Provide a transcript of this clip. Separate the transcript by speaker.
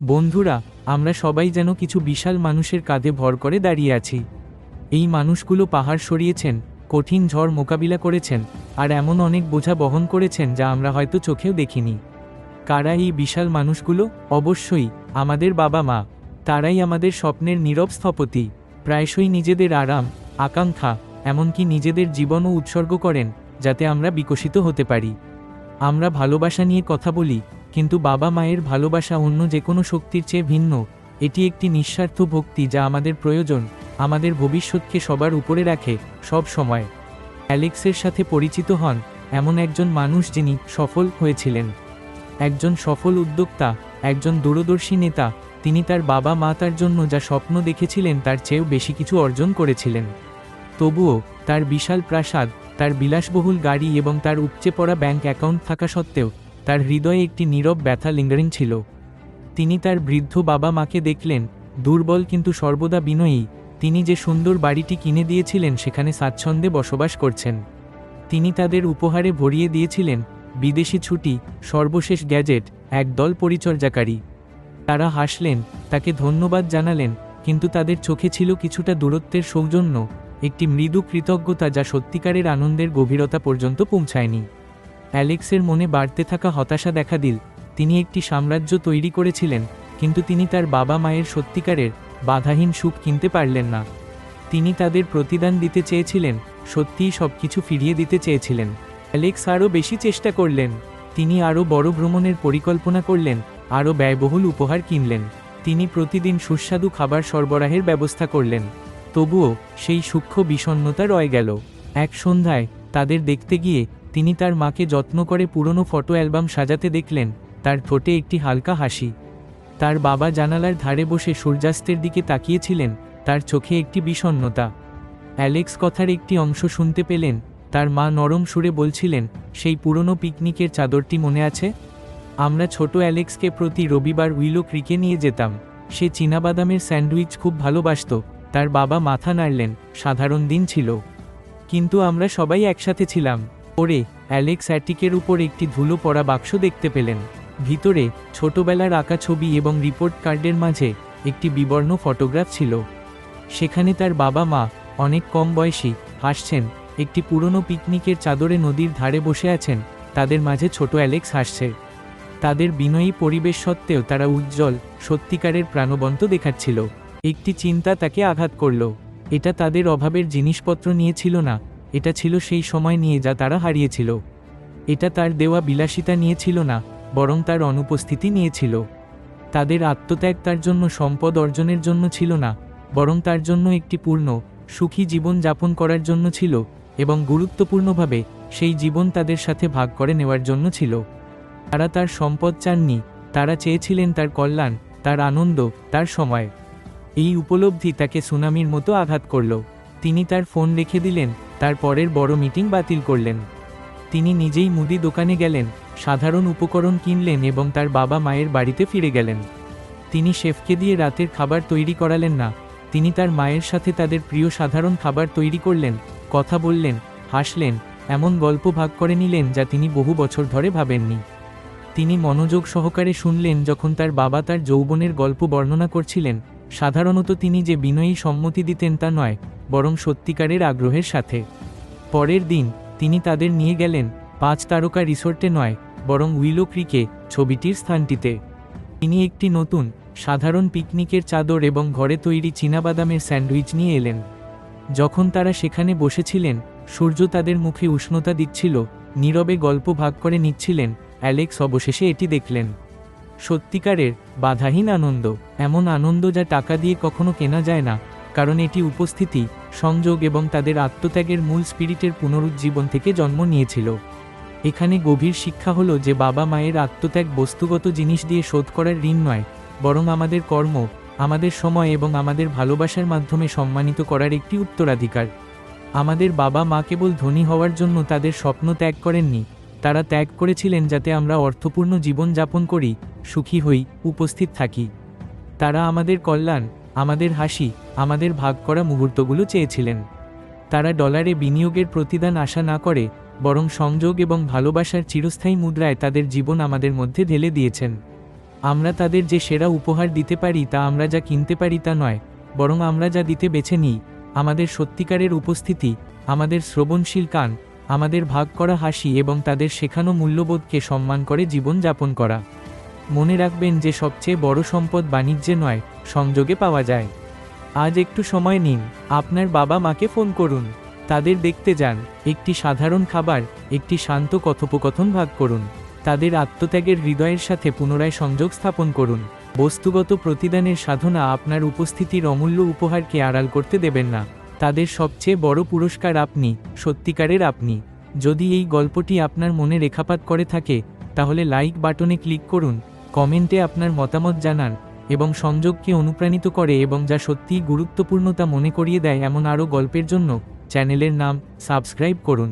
Speaker 1: বন্ধুরা, আমরা সবাই যেন কিছু বিশাল মানুষের কাঁধে ভর করে দাঁড়িয়ে আছি। এই মানুষগুলো পাহাড় সরিয়েছেন, কঠিন ঝড় মোকাবিলা করেছেন, আর এমন অনেক বোঝা বহন করেছেন যা আমরা হয়তো চোখেও দেখিনি। কারা এই বিশাল মানুষগুলো? অবশ্যই, আমাদের বাবা মা। তারাই আমাদের স্বপ্নের নীরব স্থপতি, প্রায়শই নিজেদের আরাম, আকাঙ্ক্ষা, এমনকি নিজেদের জীবনও উৎসর্গ করেন, যাতে আমরা বিকশিত হতে পারি। আমরা ভালোবাসা নিয়ে কথা বলি কিন্তু বাবা মায়ের ভালোবাসা অন্য যে কোনো শক্তির চেয়ে ভিন্ন। এটি একটি নিঃস্বার্থ ভক্তি যা আমাদের প্রয়োজন, আমাদের ভবিষ্যৎকে সবার উপরে রাখে, সব সময়। অ্যালেক্সের সাথে পরিচিত হন, এমন একজন মানুষ যিনি সফল হয়েছিলেন। একজন সফল উদ্যোক্তা, একজন দূরদর্শী নেতা, তিনি তার বাবা মা তার জন্য যা স্বপ্ন দেখেছিলেন তার চেয়েও বেশি কিছু অর্জন করেছিলেন। তবুও, তার বিশাল প্রাসাদ, তার বিলাসবহুল গাড়ি এবং তার উপচে পড়া ব্যাংক অ্যাকাউন্ট থাকা সত্ত্বেও তার হৃদয়ে একটি নীরব ব্যথা লিঙ্গারিং ছিল। তিনি তার বৃদ্ধ বাবা মাকে দেখলেন, দুর্বল কিন্তু সর্বদা বিনয়ী। তিনি যে সুন্দর বাড়িটি কিনে দিয়েছিলেন, সেখানে স্বাচ্ছন্দ্যে বসবাস করছেন। তিনি তাদের উপহারে ভরিয়ে দিয়েছিলেন, বিদেশি ছুটি, সর্বশেষ গ্যাজেট, একদল পরিচর্যাকারী। তারা হাসলেন, তাকে ধন্যবাদ জানালেন, কিন্তু তাদের চোখে ছিল কিছুটা দূরত্বের সৌজন্য, একটি মৃদু কৃতজ্ঞতা যা সত্যিকারের আনন্দের গভীরতা পর্যন্ত পৌঁছায়নি। অ্যালেক্সের মনে বাড়তে থাকা হতাশা দেখা দিল। তিনি একটি সাম্রাজ্য তৈরি করেছিলেন, কিন্তু তিনি তার বাবা মায়ের সত্যিকারের, বাধাহীন সুখ কিনতে পারলেন না। তিনি তাদের প্রতিদান দিতে চেয়েছিলেন, সত্যিই সব কিছু ফিরিয়ে দিতে চেয়েছিলেন। অ্যালেক্স আরও বেশি চেষ্টা করলেন, তিনি আরও বড় ভ্রমণের পরিকল্পনা করলেন, আরও ব্যয়বহুল উপহার কিনলেন। তিনি প্রতিদিন সুস্বাদু খাবার সরবরাহের ব্যবস্থা করলেন। তবুও, সেই সূক্ষ্ম বিষণ্ণতা রয়ে গেল। এক সন্ধ্যায়, তাদের দেখতে গিয়ে তিনি তার মাকে যত্ন করে পুরনো ফটো অ্যালবাম সাজাতে দেখলেন, তার ঠোঁটে একটি হালকা হাসি। তার বাবা জানালার ধারে বসে সূর্যাস্তের দিকে তাকিয়েছিলেন, তার চোখে একটি বিষণ্ণতা। অ্যালেক্স কথার একটি অংশ শুনতে পেলেন, তার মা নরম সুরে বলছিলেন, সেই পুরনো পিকনিকের চাদরটি মনে আছে? আমরা ছোট অ্যালেক্সকে প্রতি রবিবার উইলো ক্রিকে নিয়ে যেতাম। সে চীনাবাদামের স্যান্ডউইচ খুব ভালোবাসত, তার বাবা মাথা নাড়লেন, সাধারণ দিন ছিল। কিন্তু আমরা সবাই একসাথে ছিলাম। ওরে অ্যালেক্স অ্যাটিকের উপর একটি ধুলো পড়া বাক্স দেখতে পেলেন। ভিতরে ছোটবেলার আঁকা ছবি এবং রিপোর্ট কার্ডের মাঝে একটি বিবর্ণ ফটোগ্রাফ ছিল। সেখানে তার বাবা মা, অনেক কম বয়সী, হাসছেন। একটি পুরনো পিকনিকের চাদরে নদীর ধারে বসে আছেন। তাদের মাঝে ছোট অ্যালেক্স হাসছে। তাদের বিনয়ী পরিবেশ সত্ত্বেও তারা উজ্জ্বল, সত্যিকারের প্রাণবন্ত দেখাচ্ছিল। একটি চিন্তা তাকে আঘাত করল। এটা তাদের অভাবের জিনিসপত্র নিয়েছিল না। এটা ছিল সেই সময় নিয়ে যা তারা হারিয়েছিল। এটা তার দেওয়া বিলাসিতা নিয়েছিল না, বরং তার অনুপস্থিতি নিয়েছিল। তাদের আত্মত্যাগ তার জন্য সম্পদ অর্জনের জন্য ছিল না, বরং তার জন্য একটি পূর্ণ, সুখী জীবন যাপন করার জন্য ছিল এবং গুরুত্বপূর্ণভাবে সেই জীবন তাদের সাথে ভাগ করে নেওয়ার জন্য ছিল। তারা তার সম্পদ চাননি, তারা চেয়েছিলেন তার কল্যাণ, তার আনন্দ, তার সময়। এই উপলব্ধি তাকে সুনামির মতো আঘাত করল। তিনি তার ফোন রেখে দিলেন তার পরের বড় মিটিং বাতিল করলেন। তিনি নিজেই মুদি দোকানে গেলেন, সাধারণ উপকরণ কিনলেন এবং তার বাবা মায়ের বাড়িতে ফিরে গেলেন। তিনি শেফকে দিয়ে রাতের খাবার তৈরি করালেন না, তিনি তার মায়ের সাথে তাদের প্রিয় সাধারণ খাবার তৈরি করলেন, কথা বললেন, হাসলেন, এমন গল্প ভাগ করে নিলেন যা তিনি বহু বছর ধরে ভাবেননি। তিনি মনোযোগ সহকারে শুনলেন যখন তার বাবা তার যৌবনের গল্প বর্ণনা করছিলেন, সাধারণত তিনি যে বিনয়ী সম্মতি দিতেন তা নয় বরং সত্যিকারের আগ্রহের সাথে। পরের দিন তিনি তাদের নিয়ে গেলেন পাঁচ তারকা রিসোর্টে নয়, বরং উইলো ক্রিকে ছবিটির স্থানটিতে। তিনি একটি নতুন, সাধারণ পিকনিকের চাদর এবং ঘরে তৈরি চীনাবাদামের স্যান্ডউইচ নিয়ে এলেন। যখন তারা সেখানে বসেছিলেন, সূর্য তাদের মুখে উষ্ণতা দিচ্ছিল, নীরবে গল্প ভাগ করে নিচ্ছিলেন, অ্যালেক্স অবশেষে এটি দেখলেন। সত্যিকারের বাধাহীন আনন্দ, এমন আনন্দ যা টাকা দিয়ে কখনো কেনা যায় না কারণ এটি উপস্থিতি, সংযোগ এবং তাদের আত্মত্যাগের মূল স্পিরিটের পুনরুজ্জীবন থেকে জন্ম নিয়েছিল। এখানে গভীর শিক্ষা হলো যে বাবা মায়ের আত্মত্যাগ বস্তুগত জিনিস দিয়ে শোধ করার ঋণ নয়, বরং আমাদের কর্ম, আমাদের সময় এবং আমাদের ভালোবাসার মাধ্যমে সম্মানিত করার একটি উত্তরাধিকার। আমাদের বাবা মা কেবল ধনী হওয়ার জন্য তাদের স্বপ্ন ত্যাগ করেননি, তারা ত্যাগ করেছিলেন যাতে আমরা অর্থপূর্ণ জীবন যাপন করি, সুখী হই, উপস্থিত থাকি। তারা আমাদের কল্যাণ আমাদের হাসি, আমাদের ভাগ করা মুহূর্তগুলো চেয়েছিলেন। তারা ডলারে বিনিয়োগের প্রতিদান আশা না করে, বরং সংযোগ এবং ভালোবাসার চিরস্থায়ী মুদ্রায় তাদের জীবন আমাদের মধ্যে ঢেলে দিয়েছেন। আমরা তাদের যে সেরা উপহার দিতে পারি তা আমরা যা কিনতে পারি তা নয়, বরং আমরা যা দিতে বেছে নিই, আমাদের সত্যিকারের উপস্থিতি, আমাদের শ্রবণশীল কান, আমাদের ভাগ করা হাসি এবং তাদের শেখানো মূল্যবোধকে সম্মান করে জীবন যাপন করা। মনে রাখবেন যে সবচেয়ে বড় সম্পদ বাণিজ্যে নয়, সংযোগে পাওয়া যায়। আজ একটু সময় নিন, আপনার বাবা মাকে ফোন করুন। তাদের দেখতে যান, একটি সাধারণ খাবার, একটি শান্ত কথোপকথন ভাগ করুন। তাদের আত্মত্যাগের হৃদয়ের সাথে পুনরায় সংযোগ স্থাপন করুন। বস্তুগত প্রতিদানের সাধনা আপনার উপস্থিতির অমূল্য উপহারকে আড়াল করতে দেবেন না। তাদের সবচেয়ে বড় পুরস্কার আপনি, সত্যিকারের আপনি। যদি এই গল্পটি আপনার মনে রেখাপাত করে থাকে, তাহলে লাইক বাটনে ক্লিক করুন। কমেন্টে আপনার মতামত জানান এবং সংযোগকে অনুপ্রাণিত করে এবং যা সত্যিই গুরুত্বপূর্ণতা মনে করিয়ে দেয় এমন আরও গল্পের জন্য চ্যানেলের নাম সাবস্ক্রাইব করুন।